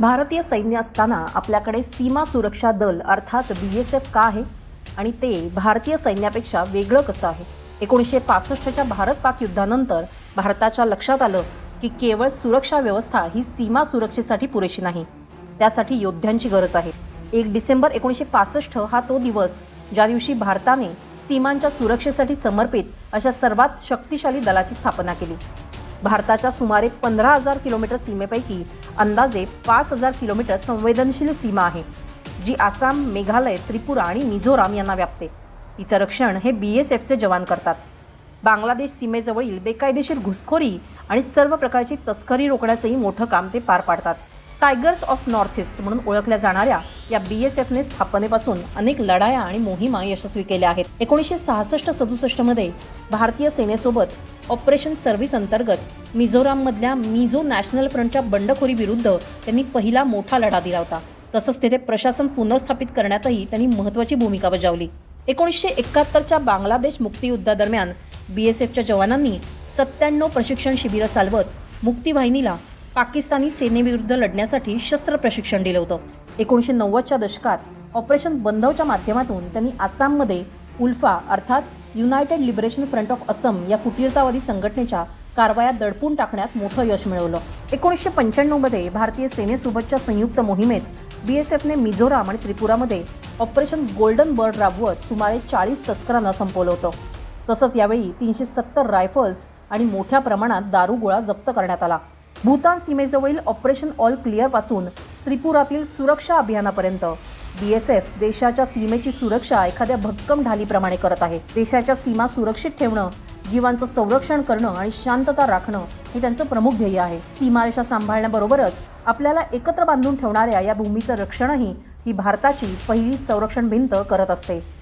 भारतीय सैन्य असताना आपल्याकडे सीमा सुरक्षा दल अर्थात बी एस एफ का आहे? आणि ते भारतीय सैन्यापेक्षा वेगळं कसं आहे? एकोणीसशे पासष्टच्या भारत पाक युद्धानंतर भारताच्या लक्षात आलं की केवळ सुरक्षा व्यवस्था ही सीमा सुरक्षेसाठी पुरेशी नाही. त्यासाठी योद्ध्यांची गरज आहे. एक डिसेंबर एकोणीसशे पासष्ट हा तो दिवस ज्या दिवशी भारताने सीमांच्या सुरक्षेसाठी समर्पित अशा सर्वात शक्तिशाली दलाची स्थापना केली. भारताच्या सुमारे पंधरा हजार किलोमीटर सीमेपैकी अंदाजे पाच हजार किलोमीटर संवेदनशील सीमा आहे जी आसाम मेघालय त्रिपुरा आणि मिझोराम यांना व्यापते. तिचं रक्षण हे बी एस एफचे जवान करतात. बांगलादेश सीमेजवळील बेकायदेशीर घुसखोरी आणि सर्व प्रकारची तस्करी रोखण्याचंही मोठं काम ते पार पाडतात. टायगर्स ऑफ नॉर्थ ईस्ट म्हणून ओळखल्या जाणाऱ्या या बी एस एफने स्थापनेपासून अनेक लढाया आणि मोहिमा यशस्वी केल्या आहेत. एकोणीसशे सहासष्ट सदुसष्टमध्ये भारतीय सेनेसोबत ऑपरेशन सर्व्हिस अंतर्गत मिझोराममधल्या मिझो नॅशनल फ्रंटच्या बंडखोरी विरुद्ध त्यांनी पहिला मोठा लढा दिला होता. तसंच तेथे प्रशासन पुनर्स्थापित करण्यातही त्यांनी महत्त्वाची भूमिका बजावली. एकोणीसशे एकाहत्तरच्या बांगलादेश मुक्तियुद्धादरम्यान बी एस एफच्या जवानांनी सत्त्याण्णव प्रशिक्षण शिबिरं चालवत मुक्तीवाहिनीला पाकिस्तानी सेनेविरुद्ध लढण्यासाठी शस्त्र प्रशिक्षण दिलं होतं. एकोणीसशे नव्वदच्या दशकात ऑपरेशन बंधवच्या माध्यमातून त्यांनी आसाममध्ये उल्फा अर्थात United Liberation Front of Assam या फुटीरतावादी संघटनेच्या कारवाया दडपून टाकण्यात मोठं यश मिळवलं. एकोणीसशे पंच्याण्णवमध्ये भारतीय सेनेसोबतच्या संयुक्त मोहिमेत बी एस एफने मिझोराम आणि त्रिपुरामध्ये ऑपरेशन गोल्डन बर्ड राबवत सुमारे चाळीस तस्करांना संपवलं होतं. तसंच यावेळी तीनशे सत्तर रायफल्स आणि मोठ्या प्रमाणात दारुगोळा जप्त करण्यात आला. भूतान सीमेजवळील ऑपरेशन ऑल क्लिअरपासून त्रिपुरातील सुरक्षा अभियानापर्यंत. बी एस एफ देशाच्या सीमेची सुरक्षा एखाद्या भक्कम ढालीप्रमाणे करत आहे. देशाच्या सीमा सुरक्षित ठेवणं जीवांचं संरक्षण करणं आणि शांतता राखणं हे त्यांचं प्रमुख ध्येय आहे. सीमारेषा सांभाळण्याबरोबरच आपल्याला एकत्र बांधून ठेवणाऱ्या या भूमीचं रक्षणही ही भारताची पहिली संरक्षण भिंत करत असते.